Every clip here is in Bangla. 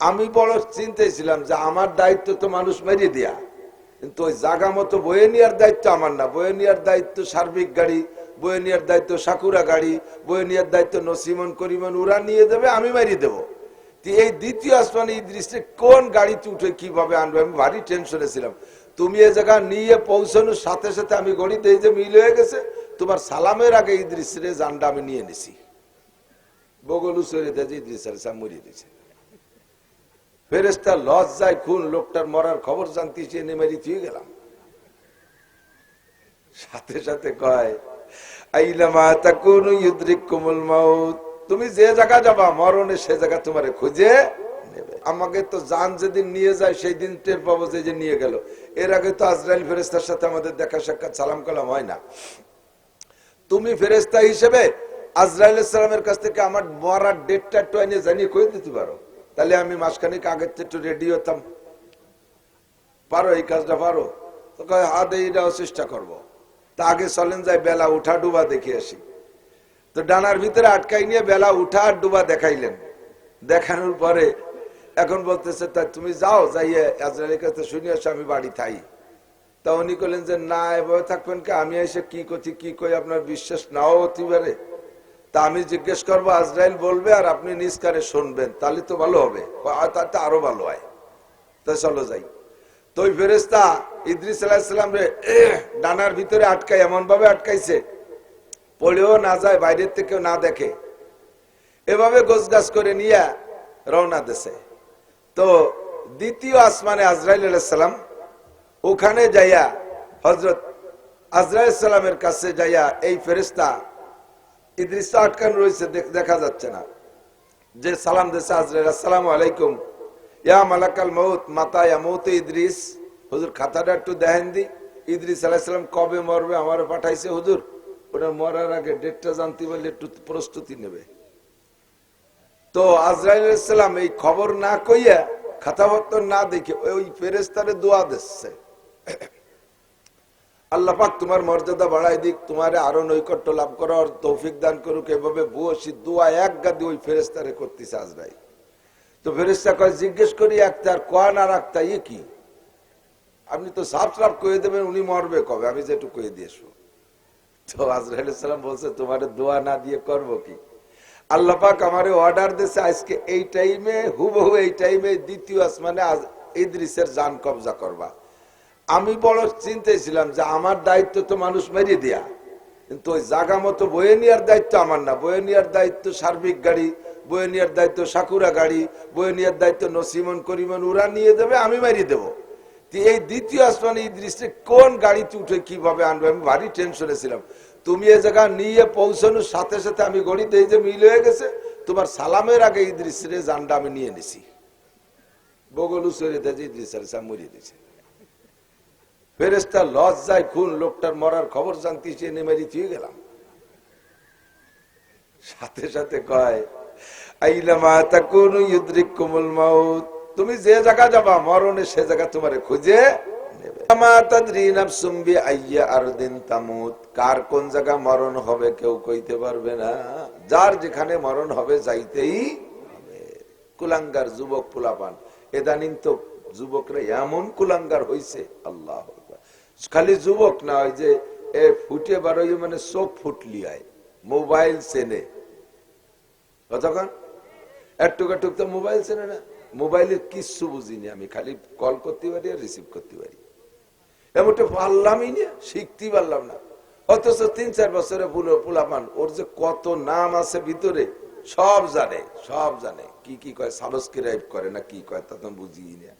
আমি বড় চিন্তায় ছিলাম যে আমার দায়িত্ব তো মানুষ মেরিয়ে দেয়া। কিন্তু ওই জাগা মতো বয়ে নেওয়ার দায়িত্ব আমার না। বয়ে নেওয়ার দায়িত্ব সার্বিক গাড়ি, বয়ে নেওয়ার দায়িত্ব সাকুরা গাড়ি, বয়ে নেওয়ার দায়িত্ব নসিমন, করিমন, ওরা নিয়ে দেবে, আমি মারিয়ে দেবো। এই দ্বিতীয় আসমানে দৃশ্যে কোন গাড়িতে উঠে কীভাবে আনবে? আমি ভারী টেনশনে ছিলাম। তুমি এ জায়গা নিয়ে পৌঁছানোর সাথে সাথে আমি গড়িতে এই যে মিল হয়ে গেছে, তোমার সালামের আগে এই দৃশ্যের জানটা আমি নিয়ে নিছি। বগলু সরে দেয় যে দৃশ্যের সাম মরিয়ে দিয়েছে। ফেরেস্তা লজ যায় খুন লোকটার মরার খবর জানতে চেয়ে নেমে থুয়ে গেলাম। সাথে সাথে কয়, আইলামা মাউত, তুমি যে জায়গা যাবা মরণে সে জায়গা তোমারে খুঁজে নেবে। আমাকে তো জান যেদিন নিয়ে যায় সেই দিন টের পাবো যে যে নিয়ে গেল। এর আগে তো আজরাইল ফেরেস্তার সাথে আমাদের দেখা সাক্ষাৎ সালাম কালাম হয় না। তুমি ফেরেস্তা হিসেবে আজরাইল সালামের কাছ থেকে আমার মরার ডেটটা একটু এনে জানিয়ে কয়ে দিতে পারো? তাহলে আমি মাসখানিক আগের থেকে একটু রেডি হতাম। পারো, এই কাজটা পারো। তো হাত এইটাও চেষ্টা করব। তা আগে চলেন যায় বেলা উঠা ডুবা দেখে আসি। তো ডানার ভিতরে আটকাই নিয়ে বেলা উঠা আর ডুবা দেখাইলেন। দেখানোর পরে এখন বলতেছে, তা তুমি যাও, যাইয়ে আজরাইলের কাছে শুনে আসো, আমি বাড়ি থাই। তা উনি করলেন যে, না, এভাবে থাকবেন কি? আমি এসে কি করছি, কি কই আপনার বিশ্বাস নাও হতে পারে। তা আমি জিজ্ঞেস করব, আজরাইল বলবে আর আপনি নিষ্কারে শুনবেন, তাহলে তো ভালো হবে। তাতে আরও ভালো হয়। তা চলো যাই। তো ওই ফেরেস্তা ইদ্রিস আলাহিসাম রে, ডানার ভিতরে আটকাই এমন ভাবে আটকাইছে, পড়েও না যায়, বাইরের থেকেও না দেখে। এভাবে গোছগাছ করে নিয়ে রওনা দেশে তো দ্বিতীয় আসমানে আজরাইল আলাইসালাম ওখানে যাইয়া হজরত আজরাইল সালামের কাছে যাইয়া এই ফেরেস্তা ইদ্রিস আটকান রয়েছে দেখা যাচ্ছে না। যে সালাম দেশে আজরাইল আসসালামু আলাইকুম। ইয়া মালাকাল মৌত মাতা ইয়া মৌত ইদ্রিস। হুজুর খাতাটা একটু দেখেন দি। ইদ্রিস আলাইসালাম কবে মরবে, আমার পাঠাইছে হুজুর। ওটা মরার আগে ডেটটা জানতে পারলে একটু প্রস্তুতি নেবে। তো আজরাইলাম এই খবর না কইয়া খাতাপত্র না দেখে ওই ফেরেস্তারে দোয়া দিচ্ছে। আল্লাহ পাক তোমার মর্যাদা বাড়াই দিক, তোমার আরও নৈকট্য লাভ করার তৌফিক দান করুক। এভাবে বুয়সী দোয়া এক গাদি ওই ফেরেস্তারে করতেছে আজরাই তো ফেরেস্তা কয়, জিজ্ঞেস করি একটা, আর কয় না রাখতা ইয়ে কি? আপনি তো সাফ সাফ কয়ে দেবেন, উনি মরবে কবে? আমি যেটু কয়ে দিয়েছ তো আজরাইল সালাম বলছে, তোমার দোয়া না দিয়ে করব কি? আল্লাহ পাক আমারে অর্ডার দিয়েছে আজকে এই টাইমে হুবহু এই টাইমে দ্বিতীয় আসমানে আজ ইদ্রিসের জান কবজা করবা। আমি বড় চিন্তায় ছিলাম যে আমার দায়িত্ব তো মানুষ মেরিয়ে দেয়া। কিন্তু ওই জাগা মতো বয়ে নেওয়ার দায়িত্ব আমার না। বয়ে নেওয়ার দায়িত্ব সার্বিক গাড়ি, বয়ে নেওয়ার দায়িত্ব সাকুরা গাড়ি, বয়ে নেওয়ার দায়িত্ব নসিমন, করিমন, ওরা নিয়ে দেবে, আমি মারিয়ে দেবো। এই দ্বিতীয় আসমানে দৃশ্যে কোন গাড়িতে উঠে কীভাবে আনবে? আমি ভারী টেনশনে ছিলাম। তুমি এ জায়গা নিয়ে পৌঁছানোর সাথে সাথে আমি গড়িতে এই যে মিল হয়ে গেছে, তোমার সালামের আগে এই দৃশ্যের জানটা আমি নিয়ে নিছি। বগলু সরে যে দৃশ্যের সাম মরিয়ে দিয়েছে। ফেরেস্তা লজ যায় খুন লোকটার মরার খবর জানতে চেয়ে নেমে থুয়ে গেলাম। সাথে সাথে কয় তুমি যে জায়গা যাবা মরণে সে জায়গা তোমারে খুঁজে কার কোন জায়গা মরণ হবে কেউ কইতে পারবে না। যার যেখানে মরণ হবে যাইতেই কুলাঙ্গার যুবক পোলাপান। এদানিং তো যুবকরা এমন কুলাঙ্গার হইছে, আল্লাহ। খালি যুবক না, ওই যে এ ফুটে বারোই মানে চোখ ফুটলি আয়, মোবাইল চেনে। কতক্ষণ? একটুক একটুক তো মোবাইল চেনে না। মোবাইলের কিচ্ছু বুঝিনি আমি, খালি কল করতে পারি আর রিসিভ করতে পারি। এমনটা পারলামই না, শিখতে পারলাম না। অথচ তিন, চার বছরে ওর যে কত নাম আছে ভিতরে, সব জানে সব জানে। কি কি কয় সাবস্ক্রাইব করে না কি কয়, তা তো বুঝি না।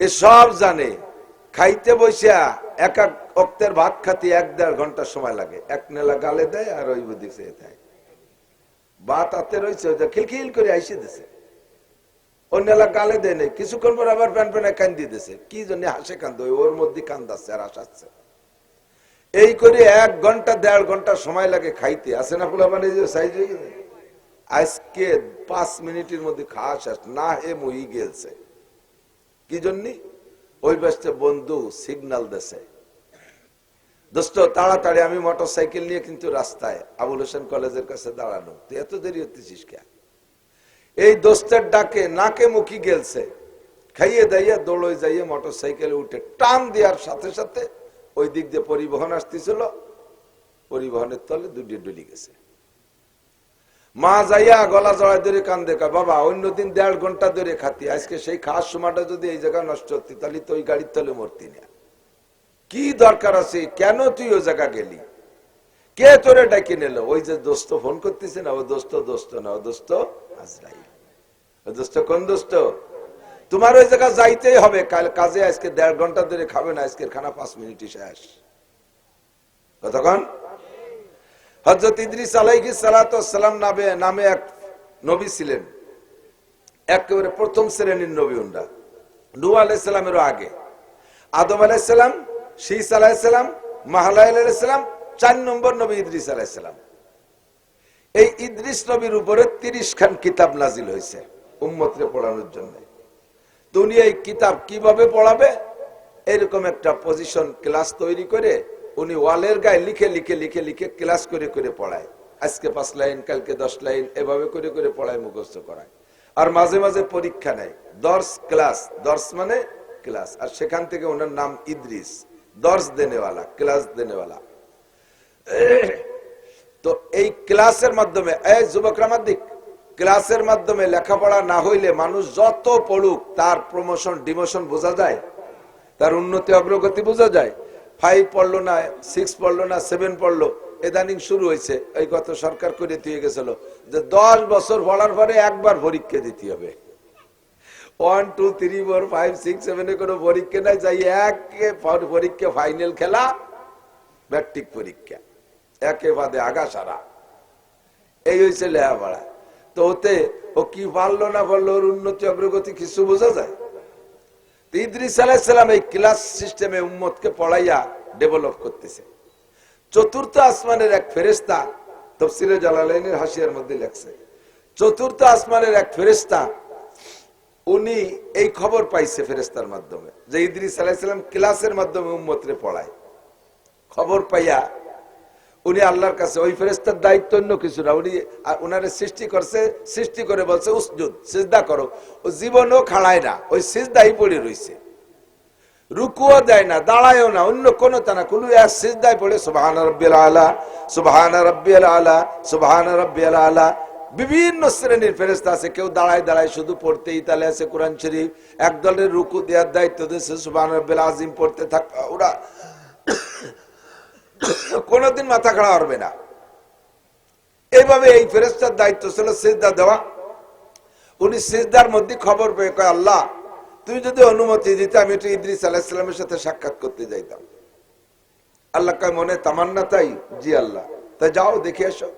এ সব জানে। খাইতে বসিয়া এক এক অক্তের ভাত খাতে এক দেড় ঘণ্টা সময় লাগে। এক নেলা গালে দেয় আর ওই বুদ্ধি সে দেয়। ভাত হাতে রয়েছে ওই যে খিলখিল করে আইসে দিছে। অন্য এলাকা গালে দেয় নেই, কিছুক্ষণ পর আবার প্যান প্যানে কান্দি দিছে। কি জন্য হাসে কান্দ? ওর মধ্যে কান্দাচ্ছে আর হাসাচ্ছে। এই করে এক ঘণ্টা, দেড় ঘণ্টা সময় লাগে খাইতে। আসে না ফুলা মানে যে সাইজ হয়ে গেছে? আজকে পাঁচ মিনিটের মধ্যে খাওয়া শেষ। না হে মহি গেলছে। কি জন্যে? ওই ব্যস্ত বন্ধু সিগনাল দেশে দোস্ত, তাড়াতাড়ি আমি মোটর সাইকেল নিয়ে কিন্তু রাস্তায় আবুল হোসেন কলেজের কাছে দাঁড়ানো তুই এত দেরি হতেছিস কে এই দোস্তের ডাকে নাকে মুখি গেলছে। খাইয়ে দাইয়ে দৌড়ে যাইয়ে মোটর সাইকেলে উঠে টান দেওয়ার সাথে সাথে ওই দিক দিয়ে পরিবহন আসতেছিল। পরিবহনের তলে দুটি ডুলি গেছে। মা যাইয়া গলা জড়াই ধরে কান দেখা বাবা অন্যদিন দেড় ঘণ্টা ধরে খাতি, আজকে সেই খাওয়ার সময়টা যদি এই জায়গায় নষ্ট হতি, তাহলে তো ওই গাড়ির তলে মরতি না। কি দরকার আছে? কেন তুই ওই জায়গা গেলি? কে তোরে ডাকি নিল? ওই যে দোস্ত ফোন করতেছে না, ও দোস্ত দোস্ত না, ও দোস্ত আজরাইল। ও দোস্ত কোন দোস্ত? তোমার ওই জায়গা যাইতেই হবে, কাল কাজে আজকে দেড় ঘণ্টা ধরে খাবে না, আজকের খানা পাঁচ মিনিটই শেষ। কতক্ষণ? হজরত ইদ্রিস আলাইহি সালাম নামে নামে এক নবী ছিলেন। একেবারে প্রথম শ্রেণির নবী উন্ডা নু আলাইসালামেরও আগে। আদম আলাইসালাম শীস আলাইসালাম মাহালাই আলাইসালাম চার নম্বর নবী ইদ্রিস আলাইসালাম এই ইদ্রিস নবীর উপরে তিরিশ খান কিতাব নাজিল হয়েছে উম্মতরে পড়ানোর জন্য। উনি এই কিতাব কীভাবে পড়াবে? এরকম একটা পজিশন ক্লাস তৈরি করে উনি ওয়ালের গায়ে লিখে লিখে লিখে লিখে ক্লাস করে করে পড়ায়। আজকে পাঁচ লাইন, কালকে দশ লাইন, এভাবে করে করে পড়ায়, মুখস্থ করায়। আর মাঝে মাঝে পরীক্ষা নেয়। দর্শ ক্লাস। দর্শ মানে ক্লাস। আর সেখান থেকে ওনার নাম ইদ্রিস। দর্শ দেনেওয়ালা, ক্লাস দেনেওয়ালা। তো এই ক্লাসের মাধ্যমে, এই যুবকরা দিক, ক্লাসের মাধ্যমে লেখাপড়া না হইলে মানুষ যত পড়ুক, তার প্রমোশন ডিমোশন বোঝা যায়। তার উন্নতি, অগ্রগতি বোঝা যায়। ফাইভ পড়ল না সিক্স পড়ল না সেভেন পড়ল। এদানিং শুরু হয়েছে। এই গত সরকার করে দিয়ে গেছিল যে দশ বছর পড়ার পরে একবার পরীক্ষা দিতে হবে। One two three four five six সেভেনে কোনো পরীক্ষা নাই, যাই এক পরীক্ষা ফাইনাল খেলা ম্যাট্রিক পরীক্ষা। একে বাদে আগা সারা এই হয়েছে লেহাপড়া তো ওতে ও কি পারল না পারল, ওর উন্নতি, অগ্রগতি কিছু বোঝা যায়? ইদ্রিস আলাইসালাম এই ক্লাস সিস্টেমে উম্মতকে পড়াইয়া ডেভেলপ করতেছে। চতুর্থ আসমানের এক ফেরেস্তা তফসিলে জালালাইনের হাসিয়ার মধ্যে লেখছে, চতুর্থ আসমানের এক ফেরেস্তা উনি এই খবর পাইছে ফেরেস্তার মাধ্যমে যে ইদ্রিস আলাইসালাম ক্লাসের মাধ্যমে উম্মতরে পড়ায়। খবর পাইয়া উনি আল্লাহর কাছে, ওই ফেরেস্তার দায়িত্ব অন্য কিছু না। উনি উনারে সৃষ্টি করছে, সৃষ্টি করে বলছে, উসজুদ, সিজদা করো। ও জীবনও খাড়ায় না, ওই সিজদাই পড়ে রইছে। রুকুও দেয় না, দাঁড়ায়ও না, অন্য কোনো এক সিজদায় পড়ে, সুবহান রব্বিল আলা, সুবহান রব্বিল আলা, সুবহান রব্বিল আলা। বিভিন্ন শ্রেণির ফেরেস্তা আছে, কেউ দাঁড়ায় দাঁড়ায় শুধু পড়তে ইতালে আছে কোরআন শরীফ। এক দলের রুকু দেওয়ার দায়িত্ব দিয়েছে, সুবহান রব্বিল আজিম পড়তে থাক ওরা কোনদিন মাথা খাড়া হবে না। এইভাবে এই ফেরেস্তার দায়িত্ব ছিল সিজদা দেওয়া। উনি সিজদার মধ্যে খবর পেয়ে কয়, আল্লাহ, তুমি যদি অনুমতি দিতে, আমি একটু ইদ্রিস আলাহিসামের সাথে সাক্ষাৎ করতে যাইতাম। আল্লাহ কয়, মনে তামান্না তাই? জি আল্লাহ। তাই যাও, দেখে এসো।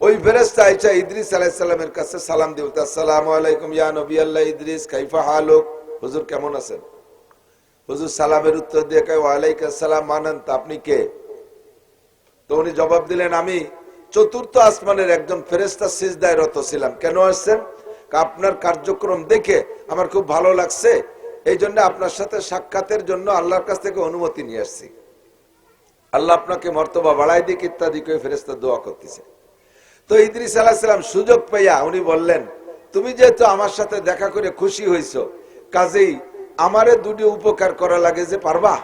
ওই ফেরেস্তা আইসা ইদ্রিস আলাহিসাল্লামের কাছে সালাম দিব আসসালাম আলাইকুম, ইয়া নবী আল্লাহ ইদ্রিস খাইফা হালুক? হুজুর কেমন আছেন? হুজুর সালামের উত্তর দিয়ে কয় ওয়ালাইকুম আসসালাম মানন্ত আপনি কে? তো উনি জবাব দিলেন, আমি চতুর্থ আসমানের একজন ফেরেস্তা সিজদায় রত ছিলাম। কেন আসছেন? আপনার কার্যক্রম দেখে আমার খুব ভালো লাগছে। এই জন্য আপনার সাথে সাক্ষাতের জন্য আল্লাহর কাছ থেকে অনুমতি নিয়ে আসছি। আল্লাহ আপনাকে মর্তবা বাড়াই দিক, ইত্যাদি করে ফেরেস্তা দোয়া করতেছে। তো ইদ্রিস আলাহিসাম সুযোগ পাইয়া উনি বললেন, তুমি যেহেতু আমার সাথে দেখা করে খুশি হয়েছ কাজেই আমারে দুটি উপকার করা লাগে যে পারবা?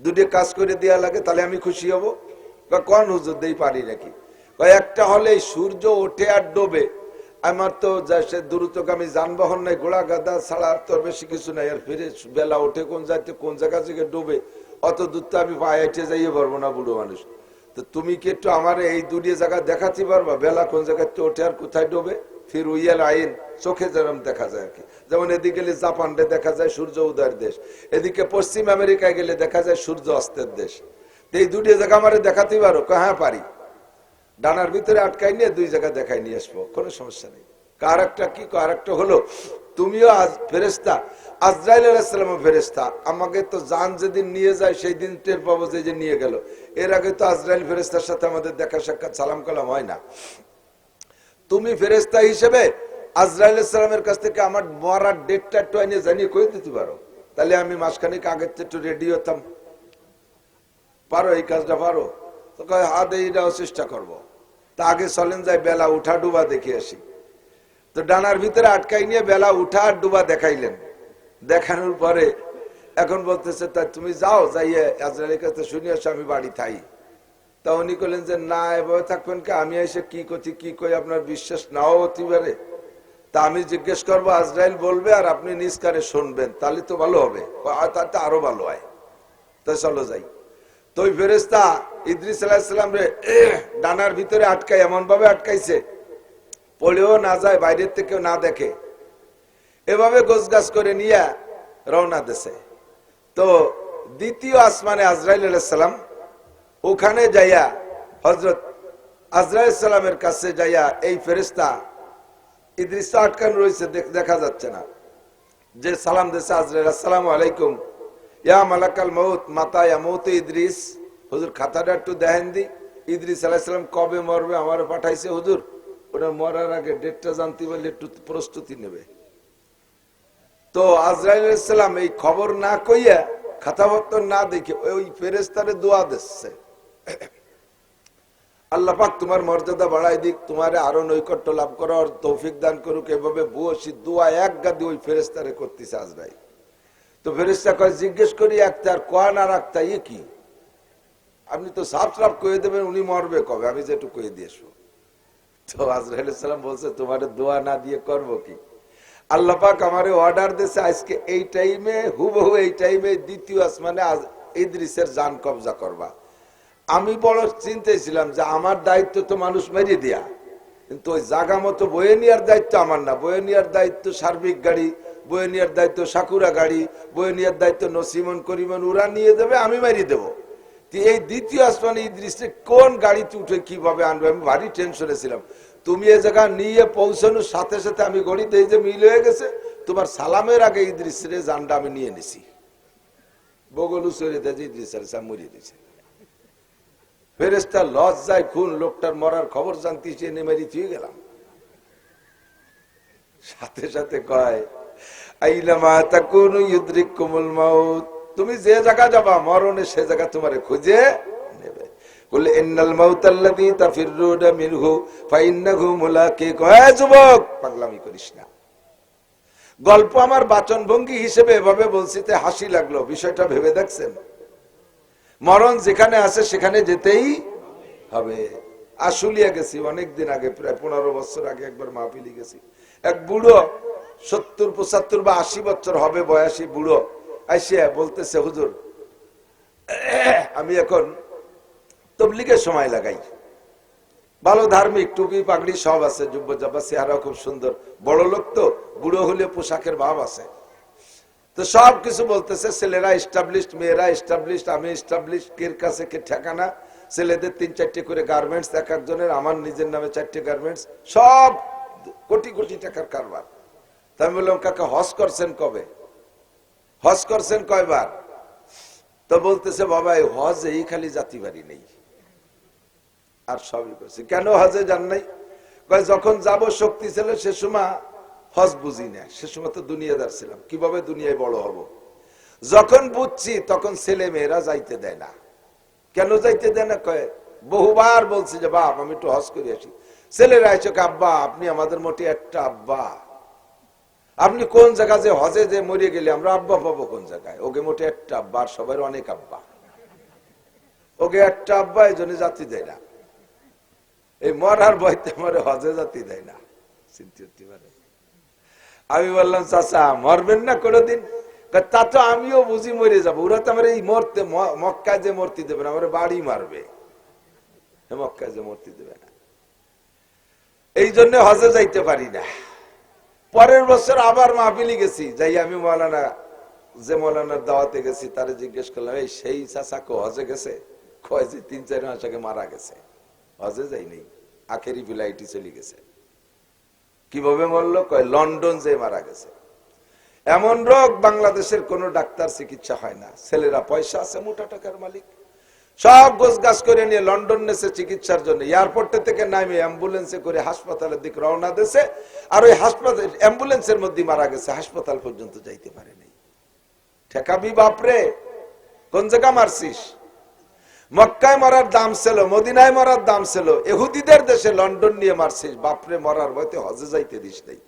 দুটি কাজ করে দেওয়া লাগে, তাহলে আমি খুশি হব। বা কোন হুজুর দেই পারি নাকি? একটা হলে সূর্য ওঠে আর ডোবে। আমার তো সে দ্রুতগামী যানবাহন নাই ঘোড়া গাদা ছাড়া আর তোর বেশি কিছু নাই। আর ফিরে বেলা ওঠে কোন যাইতে কোন জায়গা থেকে ডোবে? অত দূর তো আমি পায়ে হেঁটে যাইয়ে পারব না, বুড়ো মানুষ। তো তুমি কি একটু আমার এই দুটি জায়গা দেখাতে পারবা? বেলা কোন জায়গাতে ওঠে আর কোথায় ডোবে? ফির উইয়াল আইন চোখে যেরকম দেখা যায় আর কি। যেমন এদিকে গেলে জাপানরে দেখা যায় সূর্য উদয়ের দেশ, এদিকে পশ্চিম আমেরিকায় গেলে দেখা যায় সূর্য অস্তের দেশ। এই দুটি জায়গা আমার দেখাতে পারো হ্যাঁ পারি। ডানার ভিতরে আটকাই নিয়ে দুই জায়গা দেখাই নিয়ে আসব, কোনো সমস্যা নেই। কার একটা কি কার একটা হলো, তুমিও আজ ফেরেস্তা আজরাইল আলাহিসাম ফেরেস্তা আমাকে তো যান যেদিন নিয়ে যায় সেই দিন টের পাবো যে যে নিয়ে গেল। এর আগে তো আজরাইল ফেরেস্তার সাথে আমাদের দেখা সাক্ষাৎ সালাম কালাম হয় না। তুমি ফেরেস্তা হিসেবে আজরাইল সালামের কাছ থেকে আমার মরার ডেটটা একটু এনে জানিয়ে কয়ে দিতে পারো। তাহলে আমি মাসখানিক আগের একটু রেডি হতাম। পারো এই কাজটা, পারো? তো কয় হাত চেষ্টা করব। তা আগে চলেন যাই, বেলা উঠা ডুবা দেখে আসি। তো ডানার ভিতরে আটকাই নিয়ে বেলা উঠা আর ডুবা দেখাইলেন। দেখানোর পরে এখন বলতেছে, তা তুমি যাও, যাইয়ে আজরাইলের কাছে শুনে আসো, আমি বাড়ি থাই। তা উনি করলেন যে, না, এভাবে থাকবেন কি? আমি এসে কি করছি কি কই আপনার বিশ্বাস নাও হতে পারে? তা আমি জিজ্ঞেস করব, আজরাইল বলবে আর আপনি নিজ কানে শুনবেন, তাহলে তো ভালো হবে। তাতে আরও ভালো হয়। তো চলো যাই। তো ওই ফেরেস্তা ইদ্রিস আলাহিসাল্লাম রে ডানার ভিতরে আটকায় এমন ভাবে আটকাইছে, পড়েও না যায়, বাইরের থেকেও না দেখে। এভাবে গোছগাছ করে নিয়ে রওনা দেশে তো দ্বিতীয় আসমানে আজরাইল আলাইসাল্লাম ওখানে যাইয়া হজরত আজরাইল সালামের কাছে যাইয়া এই ফেরিস্তা ইদ্রিস আটকান রয়েছে, দেখা যাচ্ছে না। যে সালাম দেশে আজরাইল আসসালামু আলাইকুম। ইয়া মালাকাল মৌত মাতা ইয়া মৌত ইদ্রিস। হুজুর খাতাটা একটু দেখেন দি। ইদ্রিস আলাইসালাম কবে মরবে, আমার পাঠাইছে হুজুর? ওটা মরার আগে ডেটটা জানতে পারলে একটু প্রস্তুতি নেবে। তো আজরাইলাম এই খবর না কইয়া খাতাপত্র না দেখে ওই ফেরেস্তারে দোয়া দিচ্ছে। আল্লাহ পাক তোমার মর্যাদা বাড়াই দিক, তোমারে আরও নৈকট্য লাভ করার তৌফিক দান করুক। এভাবে বুয়সী দোয়া এক গাদি ওই ফেরেস্তারে করতেছে আজরাই তো ফেরেস্তা কয়, জিজ্ঞেস করি একটা, আর কোয়া না রাখতা ইয়ে কি? আপনি তো সাফ সাফ কয়ে দেবেন, উনি মরবে কবে? আমি যেটু কয়ে দিয়েছ তো আজরাইল সালাম বলছে, তোমার দোয়া না দিয়ে করব কি? আল্লাহ পাক আমারে অর্ডার দিয়েছে, আজকে এই টাইমে হুবহু এই টাইমে দ্বিতীয় আসমানে আজ ইদ্রিসের জান কবজা করবা। আমি বড় চিন্তায় ছিলাম যে আমার দায়িত্ব তো মানুষ মেরিয়ে দেয়া। কিন্তু ওই জাগা মতো বয়ে নেওয়ার দায়িত্ব আমার না। বয়ে নেওয়ার দায়িত্ব সার্বিক গাড়ি, বয়ে নেওয়ার দায়িত্ব সাকুরা গাড়ি, বয়ে নেওয়ার দায়িত্ব নসিমন, করিমন, ওরা নিয়ে দেবে, আমি মেরিয়ে দেবো। এই দ্বিতীয় আসমানে ইদ্রিসে কোন গাড়িতে উঠে কীভাবে আনবে? আমি ভারী টেনশনে ছিলাম। তুমি এ জায়গা নিয়ে পৌঁছানোর সাথে সাথে আমি গড়িতে এই যে মিল হয়ে গেছে, তোমার সালামের আগে এই ইদ্রিসের জানটা আমি নিয়ে নিছি। বগলু সরে দেয় ইদ্রিসের সাম মরিয়ে দিয়েছে। ফেরেস্তা লজ যায় খুন লোকটার মরার খবর জানতে চেয়ে মেরি থুয়ে গেলাম। সাথে সাথে কয়, আইলামা মাউত। তুমি যে জায়গা যাবা, মরণে সে জায়গা তোমারে খুঁজে নেবে। ইন্নাল যুবক, পাগলামি করিস না। গল্প আমার বাচন ভঙ্গি হিসেবে এভাবে বলছি, তে হাসি লাগল। বিষয়টা ভেবে দেখছেন? মরণ যেখানে আছে সেখানে যেতেই হবে। আশুলিয়া গেছি, অনেকদিন আগে, প্রায় পনেরো বছর আগে একবার মাহফিলি গেছি। এক বুড়ো, সত্তর, পঁচাত্তর বা আশি বছর হবে বয়সী বুড়ো আইসিয়া বলতেছে, হুজুর, আমি এখন তবলিগের সময় লাগাই। ভালো ধার্মিক, টুপি, পাগড়ি সব আছে যুব্য জাবা চেহারা খুব সুন্দর। বড় লোক তো, বুড়ো হলে পোশাকের ভাব আছে। তো সব কিছু বলতেছে, ছেলেরা এস্টাবলিশড মেয়েরা এস্টাবলিশড আমি এস্টাবলিশড কের কাছে কে ঠেকানা? ছেলেদের তিন চারটে করে গার্মেন্টস এক একজনের, আমার নিজের নামে চারটে গার্মেন্টস সব কোটি কোটি টাকার কারবার। তা আমি বললাম, কাকা, হজ করছেন কবে? হজ করছেন কয়বার? তো বলতেছে, বাবা, এই হজ এই খালি জাতি বাড়ি নেই। আর সবই করছি। কেন হজে যান নাই? যখন যাব শক্তি ছিল সে সময় হজ বুঝি না, সে সময় তো দুনিয়াদার ছিলাম, কীভাবে দুনিয়ায় বড় হব? যখন বুঝছি, তখন ছেলে মেয়েরা যাইতে দেয় না। কেন যাইতে দেয় না কয়ে? বহুবার বলছি যে, বাপ, আমি একটু হজ করে আসি। ছেলেরা এসে আব্বা, আপনি আমাদের মোটে একটা আব্বা। আপনি কোন জায়গা যে হজে যে মরে গেলে আমরা আব্বা পাবো কোন জায়গায়? ওকে মোটে একটা আব্বা, আর সবার অনেক আব্বা। ওকে একটা আব্বা, এই জন্য জাতি দেয় না। এই মরার বইতে মরে হজে জাতি দেয় না। চিন্তা পারে আমি বললাম, চাচা, মরবেন না কোনোদিন? তা, তো আমিও বুঝি মরে যাব। ওরা তো আমার এই মরতে ম- মক্কায় যে মূর্তি দেবে না, আমার বাড়ি মারবে। এ মক্কায় যে মূর্তি দেবে না। এই জন্য হজে যাইতে পারি না। পরের বছর আবার মাহফিলি গেছি। যাই, আমি মৌলানা, যে মৌলানার দাওয়াতে গেছি, তারে জিজ্ঞেস করলাম, এই সেই চাচাকে হজে গেছে? কয় যে, তিন, চার মাস আগে মারা গেছে। হজে যাইনি। আখেরি বিলাইটি চলে গেছে। কীভাবে মরলো? কয়, লন্ডন যে মারা গেছে। এমন রোগ বাংলাদেশের কোন ডাক্তার চিকিৎসা হয় না। ছেলেরা পয়সা আছে, মোটা টাকার মালিক। সব গোছ গাছ করে নিয়ে লন্ডন নেছে চিকিৎসার জন্য। এয়ারপোর্টে থেকে নামে অ্যাম্বুলেন্সে করে হাসপাতালের দিকে রওনা দিয়েছে। আর ওই হাসপাতাল অ্যাম্বুলেন্সের মধ্যে মারা গেছে, হাসপাতাল পর্যন্ত যাইতে পারে নাই। ঠেকাবি বাপরে, কোন জায়গা মারছিস? মক্কায় মরার দাম ছিল, মদিনায় মরার দাম ছিল এহুদিদের দেশে লন্ডন নিয়ে মারছিস, বাপরে মরার ভয়তে হজে যাইতে দিস নাই।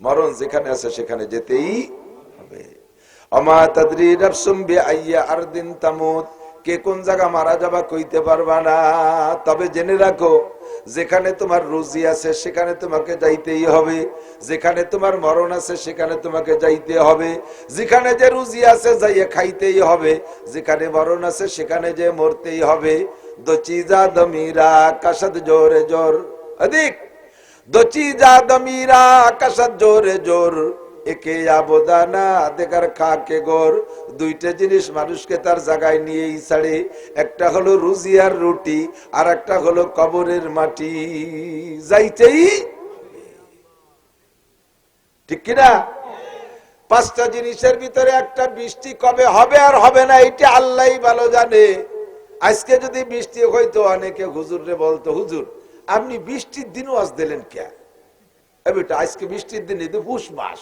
মরণ যেখানে আছে সেখানে যেতেই হবে। অমা রাফসুম্বে আইয়া আর দিন তামুত। কে কোন জায়গা মারা যাবা কইতে পারবা না। তবে জেনে রাখো, যেখানে তোমার রুজি আছে সেখানে তোমাকে যাইতেই হবে। যেখানে তোমার মরণ আছে সেখানে তোমাকে যাইতে হবে। যেখানে যে রুজি আছে যাইয়ে খাইতেই হবে। যেখানে মরণ আছে সেখানে যে মরতেই হবে। দচিজা দমিরা, কাসাদ জোরে জোর। অধিক দচিজা দমিরা, কাসাদ জোরে জোর। একে আবদানা দেখার খাকে গোর। দুইটা জিনিস মানুষকে তার জায়গায় নিয়েই ছাড়ে। একটা হলো রুজি আর রুটি, আর একটা হলো কবরের মাটি। যাইতেই ঠিক কিনা? পাঁচটা জিনিসের ভিতরে একটা বৃষ্টি কবে হবে আর হবে না এটা আল্লাহ ভালো জানে। আজকে যদি বৃষ্টি হইতো, অনেকে হুজুরে বলতো, হুজুর, আপনি বৃষ্টির দিনও আজ দিলেন কে? আজকে বৃষ্টির দিন পুষ মাস।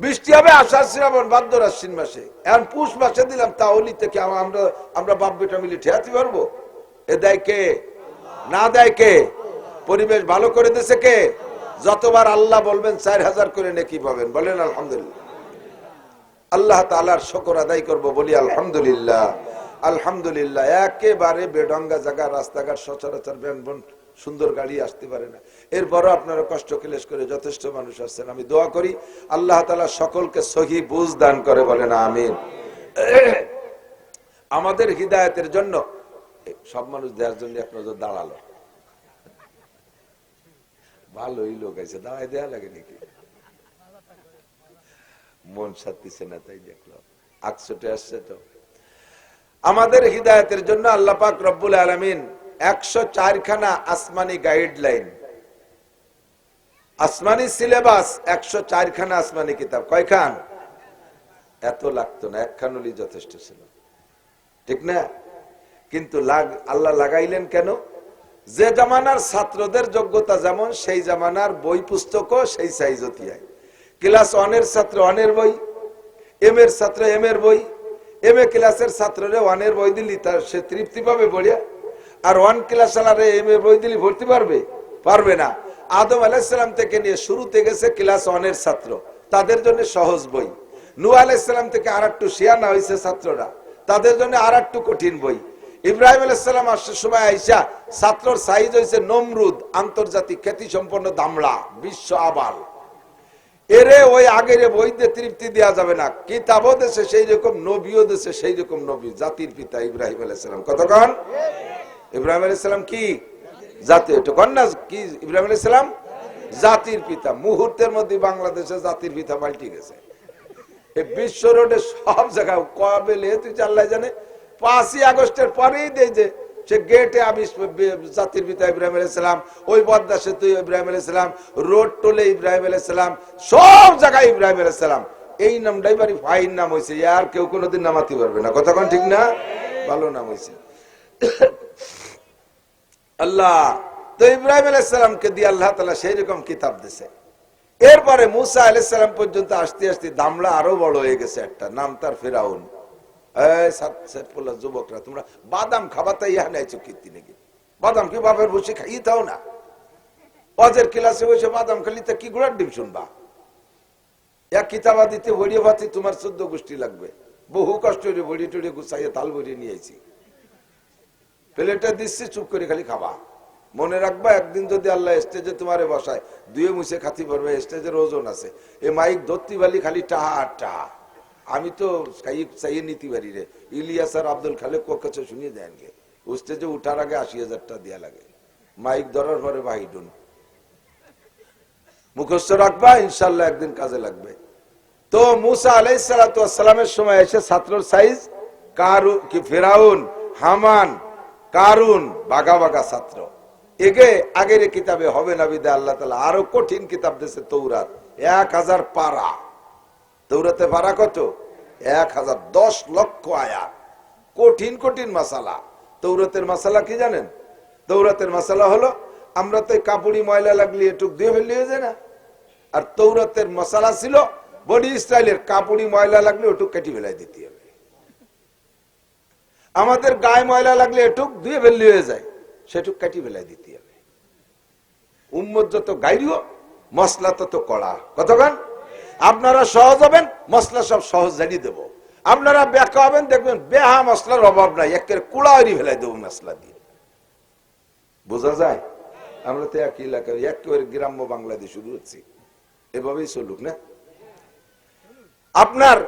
বৃষ্টি হবে, আষাঢ় শ্রাবণ ভাদ্র আশ্বিন মাসে। এখন পুষ মাসে দিলাম তাহলে থেকে আমরা আমরা বাপ বেটা মিলে ঠেয়াতে পারব এ দেয় কে? না দেয় কে? পরিবেশ ভালো করে দিছে কে? যতবার আল্লাহ বলবেন, চার হাজার করে নাকি পাবেন। বলেন, আলহামদুলিল্লাহ। আল্লাহ তালার শকর আদায় করব, বলি, আলহামদুলিল্লাহ। আলহামদুলিল্লাহ, একেবারে বেডঙ্গা জায়গা, রাস্তাঘাট সচরাচর ব্যানবন, সুন্দর গাড়ি আসতে পারে না। এরপরও আপনারা কষ্ট ক্লেশ করে যথেষ্ট মানুষ আসছেন আমি দোয়া করি আল্লাহ তালা সকলকে সহি বুঝ দান করে বলেন, আমিন। আমাদের হৃদায়তের জন্য সব মানুষ দেওয়ার জন্য আপনার দাঁড়াল। ভালোই লোক আছে, দাঁড়ায় দেয়া লাগে নাকি? মন সাথিছে না, তাই দেখল আকশোটে আসছে তো। আমাদের হৃদায়তের জন্য আল্লাহ পাক রব্বুল আলমিন একশো চারখানা আসমানি গাইডলাইন আসমানি সিলেবাস, একশো চারখানা আসমানি কিতাব। কয়খান? এত লাগতো না একখান যথেষ্ট ছিল। ঠিক না? কিন্তু আল্লাহ লাগাইলেন কেন? যে জামানার ছাত্রদের যোগ্যতা যেমন, সেই জামানার বই পুস্তকও সেই সাইজতিয়ায় ক্লাস ওয়ানের ছাত্র ওয়ানের বই এম এর ছাত্র এম এর বই এম এ ক্লাসের ছাত্ররে ওয়ানের বই দিলি তার সে তৃপ্তি পাবে বলিয়া আর ওয়ান ক্লাস আলারে এম এর বই দিলি, ভর্তি পারবে? পারবে না। আদম আলাইসালাম থেকে নিয়ে শুরুতে গেছে ক্লাস ওয়ানের ছাত্র। তাদের জন্য সহজ বই। নু আলাইসালাম থেকে আর একটু শিয়ানা হয়েছে ছাত্ররা। তাদের জন্য আর একটু কঠিন বই। ইব্রাহিম আলাইসালাম আসার সময় আইসা ছাত্রর সাইজ হয়েছে নমরুদ, আন্তর্জাতিক খ্যাতি সম্পন্ন দামড়া, বিশ্ব আবাল। এরে ওই আগের বইতে তৃপ্তি দেওয়া যাবে না। কিতাবও দেশে সেই রকম নবীও দেশে সেই রকম নবী, জাতির পিতা ইব্রাহিম আলাইসালাম কতক্ষণ ইব্রাহিম আলাইসালাম কি? জাতীয় একটু কন না, কি ইব্রাহিম আলাইসালাম জাতির পিতা। মুহূর্তের মধ্যে বাংলাদেশে জাতির পিতা পাল্টি গেছে। বিশ্ব রোডে সব জায়গায়, কবে তুই চাল্লাই জানে? পাঁচই আগস্টের পরেই দেয় যে, সে গেটে আমি জাতির পিতা ইব্রাহিম আলাইসালাম ওই পদ্মা সেতু ইব্রাহিম আলাইসালাম রোড টোলে ইব্রাহিম আলাইসালাম সব জায়গায় ইব্রাহিম আলাইসালাম এই নামটাই বাড়ি ফাইন নাম হয়েছে আর কেউ কোনোদিন নামাতে পারবে না। কতক্ষণ ঠিক না? ভালো নাম হয়েছে আল্লাহ, তো ইব্রাহিম আলাইসালামকে দিয়ে আল্লাহ তালা সেই রকম কিতাব দিছে। এরপরে মুসা আলাইসালাম পর্যন্ত আসতে আসতে দামলা আরও বড় হয়ে গেছে একটা, নাম তার ফেরাউন। যুবকরা, তোমরা বাদাম খাবা তাই ইহা নেয়ছো কীর্তি নাকি বাদাম কি বাপের বসে খাইয়ে তাও না। অজের ক্লাসে বসে বাদাম খালি তা কি ঘোড়ার ডিম শুনবা? এক কিতাবা দিতে ভরিয়ে ভাতি তোমার চোদ্দ গোষ্ঠী লাগবে। বহু কষ্ট করে ভরিয়ে টড়িয়ে গুছাইয়ে তাল ভরিয়ে নিয়েছি প্লেটটা দিচ্ছি, চুপ করে খালি খাবা। মনে রাখবা, একদিন যদি আল্লাহ স্টেজে তোমারে বসায়, দুয়ে মুছে খাতি পারবে স্টেজের ওজন আছে। এ মাইক ধরতে পারলি খালি টাহা আর টাহা। আমি তো চাইয়ে নিতে পারি রে। ইলিয়াস আর আব্দুল খালেক কাছে শুনিয়ে দেন গে। স্টেজে উঠার আগে আশি হাজার টাকা দেওয়া লাগে। মাইক ধরার পরে বাহিডুন মুখস্থ রাখবা, ইনশাল্লাহ একদিন কাজে লাগবে। তো মুসা আলাইসালামের সময় এসে ছাত্রর সাইজ, কারু কি ফেরাউন, হামান কারুন বাঘা বাঘা ছাত্র। এগে আগের কিতাবে হবে না বিদে আল্লাহ তালা আরও কঠিন কিতাব দিয়েছে তৌরাত। এক হাজার পারা। তৌরাতে পারা কত? এক হাজার দশ লক্ষ আয়া কঠিন কঠিন মাসালা। তৌরাতের মাসালা কি জানেন? তৌরাতের মাসালা হলো, আমরা তো কাপড়ি, ময়লা লাগলে একটু দিয়ে ফেললে হয়ে যায় না। আর তৌরাতের মশালা ছিল, বডি স্টাইলের কাপড়ি, ময়লা লাগলে ওটুক কেটে ফেলাই দিতে আমাদের গায়ে ময়লা লাগলে এটুক ধুয়ে ফেললে হয়ে যায়, সেটুক কাটি ফেলাই দিতে হবে। উম্মত যত গাইরিও মশলা তো তো কড়া কতক্ষণ আপনারা সহজ হবেন, মশলা সব সহজ জানিয়ে দেবো। আপনারা ব্যাখ্যা হবেন, দেখবেন বেহা মশলার অভাব নাই, একের কুড়ারি ফেলাই দেবো মশলা দিয়ে। বোঝা যায়? আমরা তো একই এলাকার, একেবারে গ্রাম্য বাংলাদেশ শুরু হচ্ছি এভাবেই চলুক না? আপনার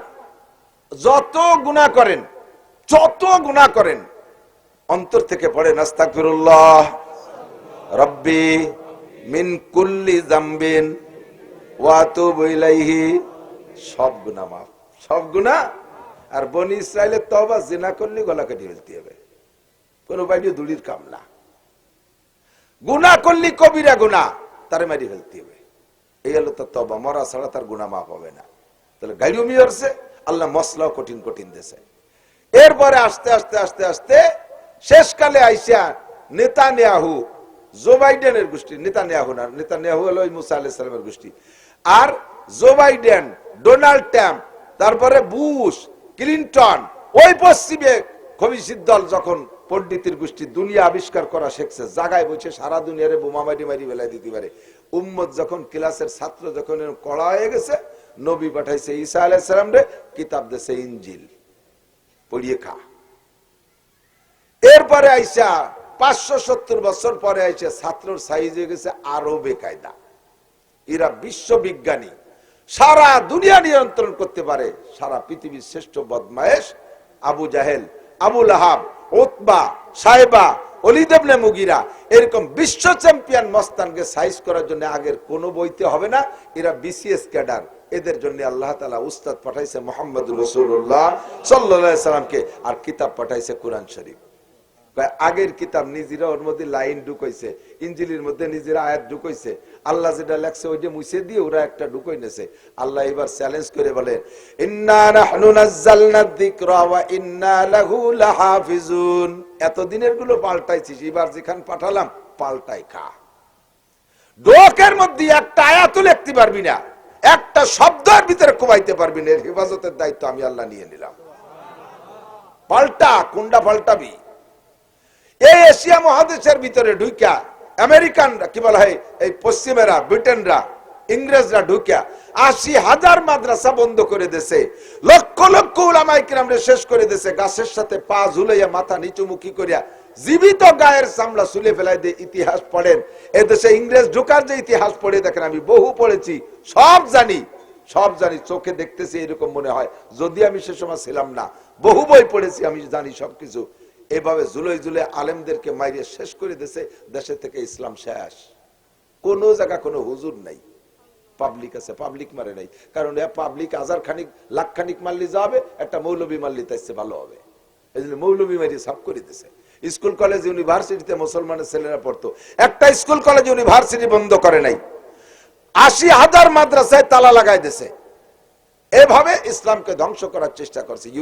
যত গুণা করেন যত গুণা করেন, অন্তর থেকে পড়ে নাস্তাকফিরুল্লাহ রব্বি মিন কুল্লি জাম্বিন ওয়াতুবু ইলাইহি, সব গুনাহ মাফ, সব গুনাহ। আর বনি ইসরায়েলের তওবা জিনা করলে গলা কেটে ফেলতে হবে কোন বাইরে দুলির কাম না। গুনা করলি কবিরা গুনা তারে মারি ফেলতে হবে। এই হলো তার তবা মরা ছাড়া তার গুনা মাফ হবে না। তাহলে গাড়িও মিয়রছে আল্লাহ মশলাও কঠিন কঠিন দেশে। এরপরে আস্তে আস্তে আস্তে আস্তে শেষকালে আইসা নেতা নেয়াহু জো বাইডেনের গোষ্ঠী নেতা নেয়াহু না নেতা নেয়াহু হলো মুসা আলাহ সালামের গোষ্ঠী। আর জো বাইডেন, ডোনাল্ড ট্রাম্প, তারপরে বুশ, ক্লিন্টন, ওই পশ্চিমে খবিসির দল যখন পণ্ডিতের গোষ্ঠী দুনিয়া আবিষ্কার করা শিখছে, জাগায় বসে সারা দুনিয়ারে বোমা মারি মারি বেলায় দিতে পারে। উম্মত যখন ক্লাসের ছাত্র যখন কড়া হয়ে গেছে, নবী পাঠাইছে ঈসা আলাইসালাম রে, কিতাব দেশে ইঞ্জিল পড়িয়ে খা এরপরে আইসা পাঁচশো সত্তর বছর পরে আইসা ছাত্রর সাইজ হয়ে গেছে আরও বেকায়দা। এরা বিশ্ববিজ্ঞানী। সারা দুনিয়া নিয়ন্ত্রণ করতে পারে। সারা পৃথিবীর শ্রেষ্ঠ বদমায়েশ আবু জাহেল আবুল আহাব ওতবা সাহেবা অলিদেবনে মুগিরা এরকম বিশ্ব চ্যাম্পিয়ন মস্তানকে সাইজ করার জন্য আগের কোনো বইতে হবে না। এরা বিসিএস ক্যাডার। এদের জন্য আল্লাহ তালা উস্তাদ পাঠাইছে মোহাম্মদ রসুল্লাহ সাল্লা সাল্লামকে আর কিতাব পাঠাইছে কোরআন শরীফ। আগের কিতাব নিজেরা ওর মধ্যে লাইন ঢুকাইছে, ইঞ্জিলির মধ্যে নিজেরা আয়াত ঢুকাইছে। আল্লাহ যেটা লেখছে ওইটা মুছে দিয়ে ওরা একটা ঢুকাই নেছে। আল্লাহ এবার চ্যালেঞ্জ করে লাহাফিজুন। এতদিনেরগুলো পাল্টাইছিস, এবার যেখান পাঠালাম পাল্টাই খা। ডোকের মধ্যে একটা আয়াতও লিখতে পারবি না। একটা শব্দের ভিতরে কুমাইতে পারবি না হেফাজতের দায়িত্ব আমি আল্লাহ নিয়ে নিলাম। পাল্টা কোনটা পাল্টাবি। এই এশিয়া মহাদেশের ভিতরে ঢুকা আমেরিকানরা, কি বলা হয়, এই পশ্চিমেরা, ব্রিটেনরা ইংরেজরা ঢুকা আশি হাজার মাদ্রাসা বন্ধ করে দেশে লক্ষ লক্ষ উলামাই কিরামরে শেষ করে দেশে গাছের সাথে পা ঝুলাইয়া মাথা নিচুমুখী করিয়া জীবিত গায়ের চামড়া সুলে ফেলাই দিয়ে ইতিহাস পড়েন। এ দেশে ইংরেজ ঢুকার যে ইতিহাস পড়ে, দেখেন আমি বহু পড়েছি। সব জানি সব জানি, চোখে দেখতেছি এরকম মনে হয়। যদি আমি সে সময় ছিলাম না, বহু বই পড়েছি, আমি জানি সবকিছু। এভাবে জুলাই জুলাই আলেমদেরকে মাইরে শেষ করে দেশে দেশে থেকে ইসলাম শেষ। কোনো জায়গা কোনো হুজুর নাই। পাবলিক আছে পাবলিক মারে নাই। কারণ পাবলিক হাজার খানিক, লাখ খানিক মারলি যাবে, একটা মৌলবী মারলি তাই ভালো হবে। এই জন্য মৌলবী মারি সাফ করে দিছে। স্কুল, কলেজ, ইউনিভার্সিটিতে মুসলমানের ছেলেরা পড়তো। একটা স্কুল, কলেজ, ইউনিভার্সিটি বন্ধ করে নাই। আশি হাজার মাদ্রাসায় তালা লাগাই দিছে। এভাবে ইসলামকে ধ্বংস করার চেষ্টা করছে।